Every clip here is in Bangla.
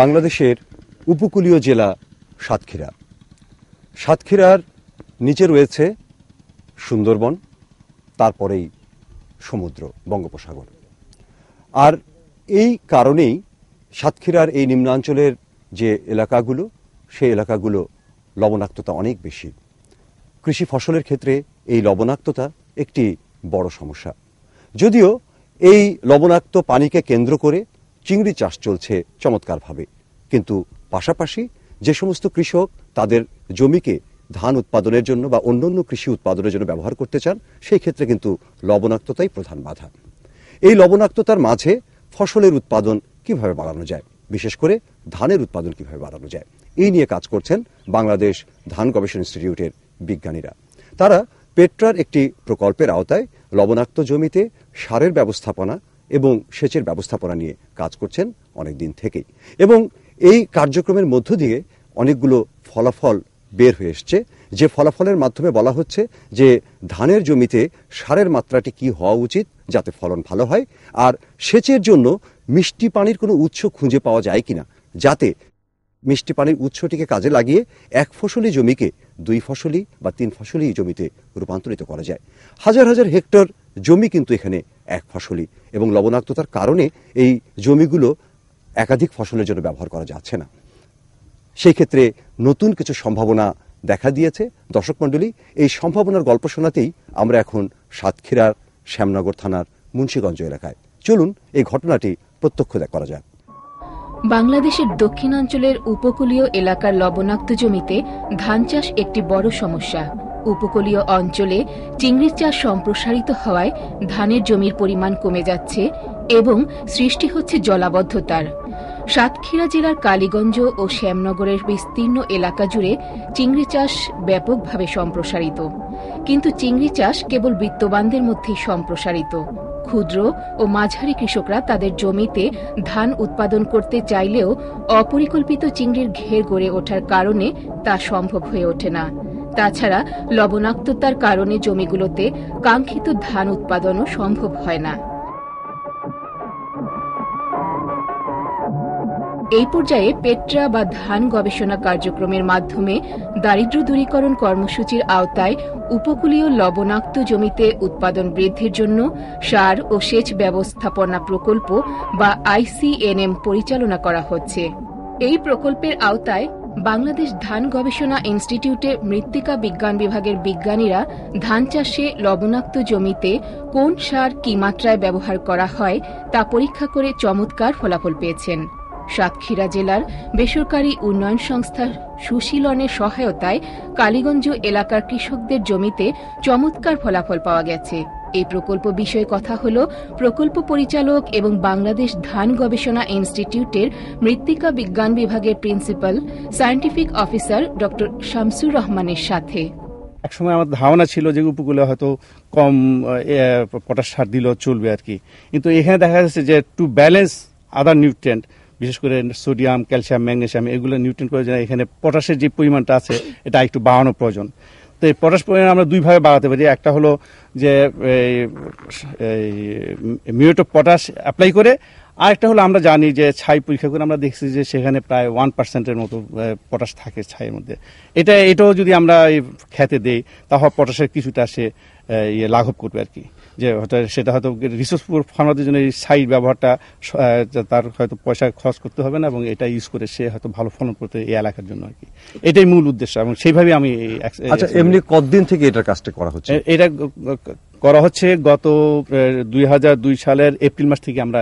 বাংলাদেশের উপকূলীয় জেলা সাতক্ষীরা। সাতক্ষীরার নিচে রয়েছে সুন্দরবন, তারপরেই সমুদ্র, বঙ্গোপসাগর। আর এই কারণেই সাতক্ষীরার এই নিম্নাঞ্চলের যে এলাকাগুলো, সেই এলাকাগুলো লবণাক্ততা অনেক বেশি। কৃষি ফসলের ক্ষেত্রে এই লবণাক্ততা একটি বড় সমস্যা। যদিও এই লবণাক্ত পানিকে কেন্দ্র করে চিংড়ি চাষ চলছে চমৎকারভাবে। কিন্তু পাশাপাশি যে সমস্ত কৃষক তাদের জমিকে ধান উৎপাদনের জন্য বা অন্যান্য কৃষি উৎপাদনের জন্য ব্যবহার করতে চান, সেই ক্ষেত্রে কিন্তু লবণাক্ততাই প্রধান বাধা। এই লবণাক্ততার মাঝে ফসলের উৎপাদন কীভাবে বাড়ানো যায়? বিশেষ করে ধানের উৎপাদন কীভাবে বাড়ানো যায়? এই নিয়ে কাজ করছেন বাংলাদেশ ধান গবেষণা ইনস্টিটিউটের বিজ্ঞানীরা। তারা পেট্রার একটি প্রকল্পের আওতায় লবণাক্ত জমিতে সারের ব্যবস্থাপনা এবং সেচের ব্যবস্থাপনা নিয়ে কাজ করছেন অনেক দিন থেকেই। এবং এই কার্যক্রমের মধ্য দিয়ে অনেকগুলো ফলাফল বের হয়ে এসছে। যে ফলাফলের মাধ্যমে বলা হচ্ছে যে ধানের জমিতে সারের মাত্রাটি কি হওয়া উচিত যাতে ফলন ভালো হয়, আর সেচের জন্য মিষ্টি পানির কোনো উৎস খুঁজে পাওয়া যায় কিনা, যাতে মিষ্টি পানির উৎসটিকে কাজে লাগিয়ে এক ফসলি জমিকে দুই ফসলি বা তিন ফসলি জমিতে রূপান্তরিত করা যায়। হাজার হাজার হেক্টর জমি কিন্তু এখানে এক ফসলি এবং লবণাক্ততার কারণে এই জমিগুলো একাধিক ফসলের জন্য ব্যবহার করা যাচ্ছে না। সেই ক্ষেত্রে নতুন কিছু সম্ভাবনা দেখা দিয়েছে। দর্শক মণ্ডলী, এই সম্ভাবনার গল্প শোনাতেই আমরা এখন সাতক্ষীরার শ্যামনগর থানার মুন্সীগঞ্জ এলাকায়। চলুন এই ঘটনাটি প্রত্যক্ষ করা যাক। বাংলাদেশের দক্ষিণাঞ্চলের উপকূলীয় এলাকার লবণাক্ত জমিতে ধান চাষ একটি বড় সমস্যা। উপকূলীয় অঞ্চলে চিংড়ির চাষ সম্প্রসারিত হওয়ায় ধানের জমির পরিমাণ কমে যাচ্ছে এবং সৃষ্টি হচ্ছে জলাবদ্ধতার। সাতক্ষীরা জেলার কালীগঞ্জ ও শ্যামনগরের বিস্তীর্ণ এলাকা জুড়ে চিংড়ি চাষ ব্যাপকভাবে সম্প্রসারিত। কিন্তু চিংড়ি চাষ কেবল বিত্তবানদের মধ্যেই সম্প্রসারিত। ক্ষুদ্র ও মাঝারি কৃষকরা তাদের জমিতে ধান উৎপাদন করতে চাইলেও অপরিকল্পিত চিংড়ির ঘের গড়ে ওঠার কারণে তা সম্ভব হয়ে ওঠে না। তাছাড়া লবণাক্ততার কারণে জমিগুলোতে কাঙ্ক্ষিত ধান উৎপাদনও সম্ভব হয় না। এই পর্যায়ে পেট্রা বা ধান গবেষণা কার্যক্রমের মাধ্যমে দারিদ্র দূরীকরণ কর্মসূচির আওতায় উপকূলীয় লবণাক্ত জমিতে উৎপাদন বৃদ্ধির জন্য সার ও সেচ ব্যবস্থাপনা প্রকল্প বা আইসিএনএম পরিচালনা করা হচ্ছে। এই প্রকল্পের আওতায় বাংলাদেশ ধান গবেষণা ইনস্টিটিউটে মৃত্তিকা বিজ্ঞান বিভাগের বিজ্ঞানীরা ধান চাষে লবণাক্ত জমিতে কোন সার কি মাত্রায় ব্যবহার করা হয় তা পরীক্ষা করে চমৎকার ফলাফল পেয়েছেন। সাতক্ষীরা জেলার বেসরকারি উন্নয়ন সংস্থা সুশীলনের সহায়তায় কালীগঞ্জ এলাকার কৃষকদের জমিতে চমৎকার ফলাফল পাওয়া গেছে। এই প্রকল্প বিষয়ে কথা হল প্রকল্প পরিচালক এবং বাংলাদেশ ধান গবেষণা ইনস্টিটিউটের মৃত্তিকা বিজ্ঞান বিভাগের প্রিন্সিপাল, সায়েন্টিফিক অফিসার ড শামসুর রহমানের সাথে। একসময় আমার ধারণা ছিল যে উপকূলে হয়তো কম পটাশ সার দিলেও চলবে আর কি। কিন্তু এখানে দেখা যাচ্ছে যে টু ব্যালেন্স আদার নিউট্রিয়েন্ট বিশেষ করে সোডিয়াম ক্যালসিয়াম ম্যাগনেশিয়াম এগুলো নিউট্রিয়েন্ট প্রয়োজন। এখানে পটাশের যে পরিমাণটা আছে, এটা একটু বাড়ানো প্রয়োজন। তো এই পটাশ পরিমাণ আমরা দুইভাবে বাড়াতে পারি। একটা হলো যে মিউট অফ পটাশ অ্যাপ্লাই করে। আরেকটা হলো আমরা জানি যে, ছাই পরীক্ষা করে আমরা দেখছি যে, সেখানে প্রায় ওয়ান পার্সেন্টের মতো পটাশ থাকে ছাইয়ের মধ্যে। এটা, এটাও যদি আমরা খেতে দেই, তাহলে পটাশের কিছুটা সে ইয়ে লাঘব করবে আর কি। যে হয়তো সেটা হয়তো রিসোর্স ফার্মারদের জন্য এই সাইড ব্যবহারটা তার হয়তো পয়সা খরচ করতে হবে না এবং এটা ইউজ করে সে হয়তো ভালো ফলন করতে এই এলাকার জন্য আর কি। এটাই মূল উদ্দেশ্য এবং সেইভাবে আমি আচ্ছা এমনি কতদিন থেকে এটার কাজটা করা হচ্ছে? এটা করা হচ্ছে গত দুই হাজার দুই সালের এপ্রিল মাস থেকে আমরা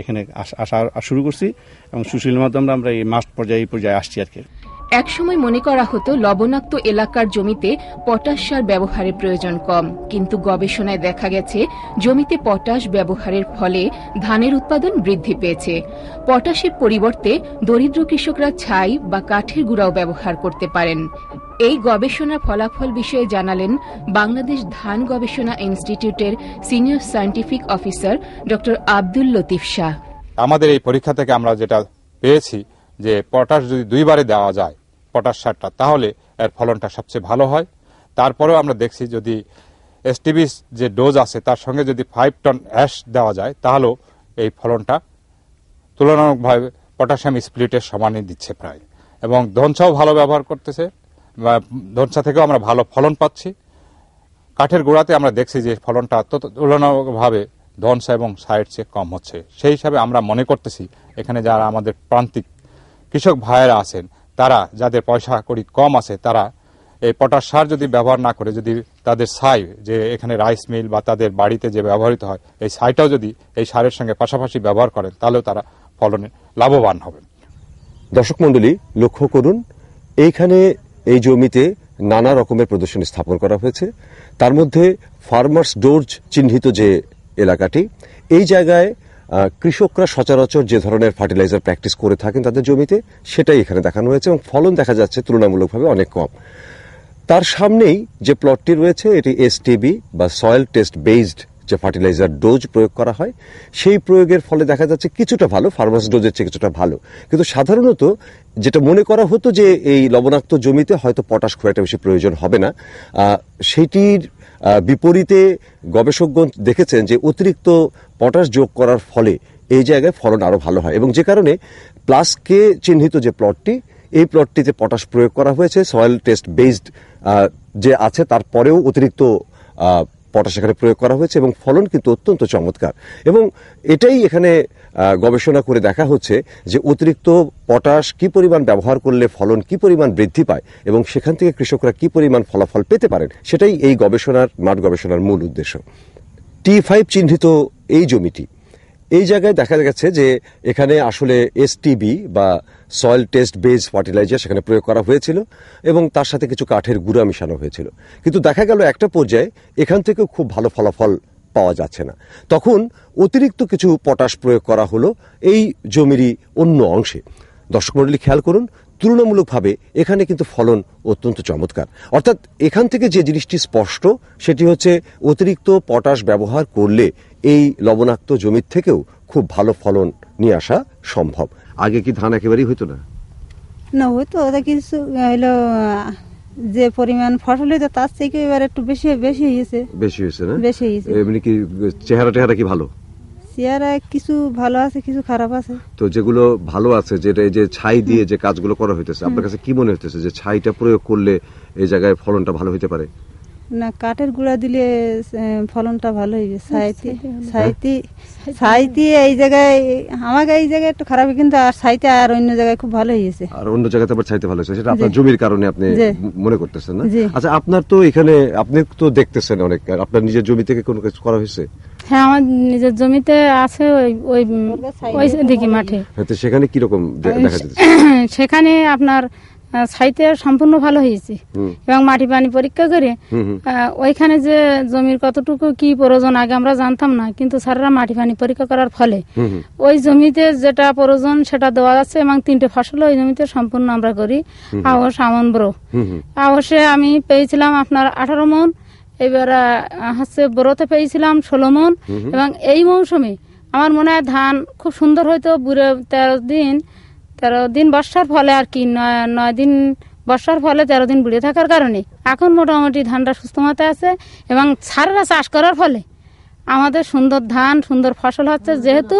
এখানে আসা শুরু করছি এবং সুশীল মাধ্যমে আমরা এই মাস পর্যায়ে এই পর্যায়ে আসছি আর কি। একসময় মনে করা হতো লবণাক্ত এলাকার জমিতে পটাশ সার ব্যবহারের প্রয়োজন কম। কিন্তু গবেষণায় দেখা গেছে, জমিতে পটাশ ব্যবহারের ফলে ধানের উৎপাদন বৃদ্ধি পেয়েছে। পটাশের পরিবর্তে দরিদ্র কৃষকরা ছাই বা কাঠের গুঁড়াও ব্যবহার করতে পারেন। এই গবেষণার ফলাফল বিষয়ে জানালেন বাংলাদেশ ধান গবেষণা ইনস্টিটিউটের সিনিয়র সায়েন্টিফিক অফিসার ড আব্দুল লতিফ শাহ। আমাদের এই পরীক্ষা থেকে আমরা যেটা পেয়েছি যে পটাশ যদি দুইবারে দেওয়া যায় পটাশ সারটা, তাহলে এর ফলনটা সবচেয়ে ভালো হয়। তারপরেও আমরা দেখছি যদি এসটিবিস যে ডোজ আছে, তার সঙ্গে যদি ফাইভ টন অ্যাশ দেওয়া যায়, তাহলেও এই ফলনটা তুলনামূলকভাবে পটাশিয়াম স্প্লিটের সমানই দিচ্ছে প্রায়। এবং ধনসাও ভালো ব্যবহার করতেছে ধনসা থেকেও আমরা ভালো ফলন পাচ্ছি। কাঠের গোড়াতে আমরা দেখছি যে ফলনটা তুলনামূলকভাবে ধনসা এবং সাইড চেয়ে কম হচ্ছে। সেই হিসাবে আমরা মনে করতেছি, এখানে যারা আমাদের প্রান্তিক কৃষক ভাইয়েরা আছেন তারা যাদের পয়সা করি কম আছে, তারা এই পটাশ সার যদি ব্যবহার না করে, যদি তাদের ছাই যে এখানে রাইস মিল বা তাদের বাড়িতে যে ব্যবহৃত হয়, এই ছাইটাও যদি এই সারের সঙ্গে পাশাপাশি ব্যবহার করেন, তাহলেও তারা ফলনে লাভবান হবেন দর্শক মন্ডলী লক্ষ্য করুন, এইখানে এই জমিতে নানা রকমের প্রদর্শনী স্থাপন করা হয়েছে। তার মধ্যে ফার্মার্স ডোর্জ চিহ্নিত যে এলাকাটি, এই জায়গায় কৃষকরা সচরাচর যে ধরনের ফার্টিলাইজার প্র্যাকটিস করে থাকেন তাদের জমিতে সেটাই এখানে দেখানো হয়েছে এবং ফলন দেখা যাচ্ছে তুলনামূলকভাবে অনেক কম। তার সামনেই যে প্লটটি রয়েছে এটি এসটিবি বা সয়েল টেস্ট বেসড যে ফার্টিলাইজার ডোজ প্রয়োগ করা হয় সেই প্রয়োগের ফলে দেখা যাচ্ছে কিছুটা ভালো ফার্মাস ডোজের চেয়ে কিছুটা ভালো। কিন্তু সাধারণত যেটা মনে করা হতো যে এই লবণাক্ত জমিতে হয়তো পটাশ খুব একটা বেশি প্রয়োজন হবে না আহ, বিপরীতে গবেষকগণ দেখেছেন যে অতিরিক্ত পটাশ যোগ করার ফলে এই জায়গায় ফলন আরও ভালো হয়। এবং যে কারণে প্লাসকে চিহ্নিত যে প্লটটি, এই প্লটটিতে পটাশ প্রয়োগ করা হয়েছে। সয়েল টেস্ট বেসড যে আছে, তারপরেও অতিরিক্ত পটাশ এখানে প্রয়োগ করা হয়েছে এবং ফলন কিন্তু অত্যন্ত চমৎকার। এবং এটাই এখানে গবেষণা করে দেখা হচ্ছে যে অতিরিক্ত পটাশ কি পরিমাণ ব্যবহার করলে ফলন কি পরিমাণ বৃদ্ধি পায় এবং সেখান থেকে কৃষকরা কি পরিমাণ ফলাফল পেতে পারেন, সেটাই এই গবেষণার, মাঠ গবেষণার মূল উদ্দেশ্য। টি ফাইভ চিহ্নিত এই জমিটি এই জায়গায় দেখা গেছে যে এখানে আসলে এসটিবি বা সয়েল টেস্ট বেজ ফার্টিলাইজার সেখানে প্রয়োগ করা হয়েছিল এবং তার সাথে কিছু কাঠের গুঁড়া মিশানো হয়েছিল। কিন্তু দেখা গেল একটা পর্যায়ে এখান থেকেও খুব ভালো ফলাফল পাওয়া যাচ্ছে না। তখন অতিরিক্ত কিছু পটাশ প্রয়োগ করা হলো এই জমিরই অন্য অংশে। দর্শক মন্ডলী খেয়াল করুন তুলনামূলকভাবে এখানে কিন্তু ফলন অত্যন্ত চমৎকার। অর্থাৎ এখান থেকে যে জিনিসটি স্পষ্ট সেটি হচ্ছে অতিরিক্ত পটাশ ব্যবহার করলে এই লবণাক্ত জমির থেকেও খুব ভালো ফলন নিয়ে আসা সম্ভব। আগে কি ধান একেবারেই হইতো না? না ওটা কিছু হলো যে পরিমাণ ফসল হইতো তার থেকে এবার একটু বেশি বেশি হয়েছে বেশি হয়েছে না? বেশি হয়েছে এমনি কি চেহারা টেহারা কি ভালো? চেয়ারা কিছু ভালো আছে কিছু খারাপ আছে? তো যেগুলো ভালো আছে যেটা এই যে ছাই দিয়ে যে কাজগুলো করা হইতেছে আপনার কাছে কি মনে হইতেছে যে ছাইটা প্রয়োগ করলে এই জায়গায় ফলনটা ভালো হতে পারে? না কাঠের গুঁড়া দিলে ফলনটা ভালো হইবে। সাইতে সাইতে সাইতে এই জায়গায় আমাকে এই জায়গায় একটু খারাপ কিন্তু আর সাইতে আর অন্য জায়গায় খুব ভালো হয়েছে আর অন্য জায়গাতে আবার ছাইতে ভালো হয়েছে সেটা আপনার জমির কারণে আপনি মনে করতেছেন না? আচ্ছা আপনার তো এখানে আপনি তো দেখতেছেন অনেক আপনার নিজের জমি থেকে কোনো কিছু করা হয়েছে হ্যাঁ আমার নিজের জমিতে আছে ওই ওই ওই দিকে মাঠে। হয়তো সেখানে দেখা যেতেছে সেখানে আপনার সাইতে সম্পূর্ণ ভালো হয়েছে। এবং মাটি পানি পরীক্ষা করে ওইখানে যে জমির কতটুকু কি প্রয়োজন আগে আমরা জানতাম না কিন্তু স্যাররা মাটি পানি পরীক্ষা করার ফলে। ওই জমিতে যেটা প্রয়োজন সেটা দেওয়া যাচ্ছে এবং তিনটে ফসল ওই জমিতে সম্পূর্ণ আমরা করি। আওয়াস আমন ব্রো। হুম হুম। আমি পেয়েছিলাম আপনার আঠারো মন এবার হচ্ছে বড়তে পেয়েছিলাম ষোলো মন। এবং এই মৌসুমে আমার মনে হয় ধান খুব সুন্দর হয়তো বুড়ো তেরো দিন তেরো দিন বর্ষার ফলে আর কি নয় নয় দিন বর্ষার ফলে তেরো দিন বুড়ে থাকার কারণে। এখন মোটামুটি ধানটা সুস্থ মতে আছে এবং সারেরা চাষ করার ফলে আমাদের সুন্দর ধান সুন্দর ফসল হচ্ছে যেহেতু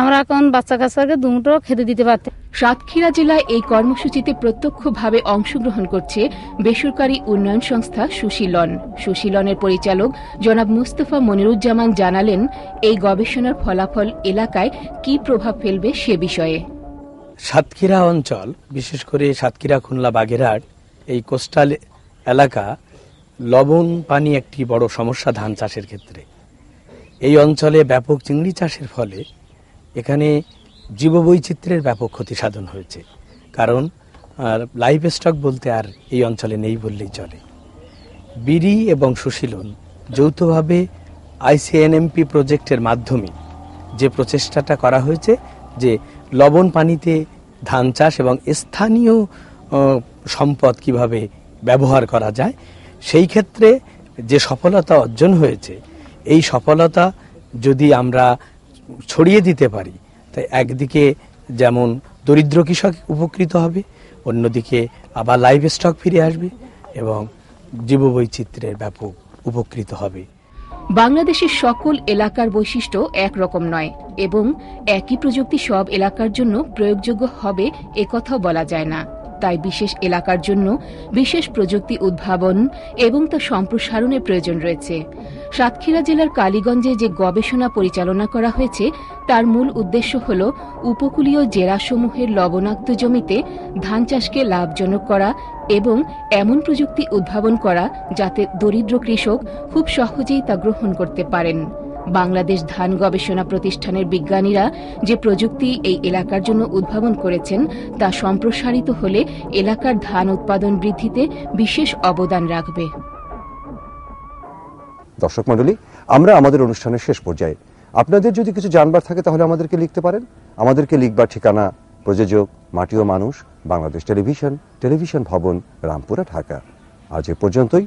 আমরা এখন বাচ্চা কাচ্চাকে দুমুটো খেতে দিতে পারতে। সাতক্ষীরা জেলায় এই কর্মসূচিতে প্রত্যক্ষভাবে অংশগ্রহণ করছে বেসরকারি উন্নয়ন সংস্থা সুশীলন। সুশীলনের পরিচালক জনাব মুস্তফা মনিরুজ্জামান জানালেন এই গবেষণার ফলাফল এলাকায় কি প্রভাব ফেলবে সে বিষয়ে। সাতক্ষীরা অঞ্চল বিশেষ করে সাতক্ষীরা খুলনা বাগেরহাট এই কোস্টাল এলাকা লবণ পানি একটি বড় সমস্যা ধান চাষের ক্ষেত্রে। এই অঞ্চলে ব্যাপক চিংড়ি চাষের ফলে এখানে জীববৈচিত্র্যের ব্যাপক ক্ষতি সাধন হয়েছে। কারণ, আর লাইফ স্টক বলতে আর এই অঞ্চলে নেই বললেই চলে। বিড়ি এবং সুশীলন যৌথভাবে আইসিএনএমপি প্রজেক্টের মাধ্যমে যে প্রচেষ্টাটা করা হয়েছে যে লবণ পানিতে ধান চাষ এবং স্থানীয় সম্পদ কীভাবে ব্যবহার করা যায়, সেই ক্ষেত্রে যে সফলতা অর্জন হয়েছে এই সফলতা যদি আমরা ছড়িয়ে দিতে পারি, তাই একদিকে যেমন দরিদ্র কৃষক উপকৃত হবে, অন্যদিকে আবার লাইভ স্টক ফিরে আসবে এবং জীববৈচিত্র্যের ব্যাপক উপকৃত হবে। বাংলাদেশের সকল এলাকার বৈশিষ্ট্য একরকম নয় এবং একই প্রযুক্তি সব এলাকার জন্য প্রয়োগযোগ্য হবে, একথাও বলা যায় না। তাই বিশেষ এলাকার জন্য বিশেষ প্রযুক্তি উদ্ভাবন এবং তা সম্প্রসারণের প্রয়োজন রয়েছে। সাতক্ষীরা জেলার কালীগঞ্জে যে গবেষণা পরিচালনা করা হয়েছে, তার মূল উদ্দেশ্য হল উপকূলীয় জেলাসমূহের লবণাক্ত জমিতে ধান চাষকে লাভজনক করা এবং এমন প্রযুক্তি উদ্ভাবন করা যাতে দরিদ্র কৃষক খুব সহজেই তা গ্রহণ করতে পারেন। বাংলাদেশ ধান গবেষণা প্রতিষ্ঠানের বিজ্ঞানীরা যে প্রযুক্তি এই এলাকার জন্য উদ্ভাবন করেছেন, তা সম্প্রসারিত হলে এলাকার ধান উৎপাদন বৃদ্ধিতে বিশেষ অবদান রাখবে। দর্শক মণ্ডলী, আমরা আমাদের অনুষ্ঠানের শেষ পর্যায়ে। আপনাদের যদি কিছু জানবার থাকে, তাহলে আমাদেরকে লিখতে পারেন। আমাদেরকে লিখবার ঠিকানা, প্রযোজক, মাটি ও মানুষ, বাংলাদেশ টেলিভিশন টেলিভিশন ভবন, রামপুরা, ঢাকা। আজ এ পর্যন্তই।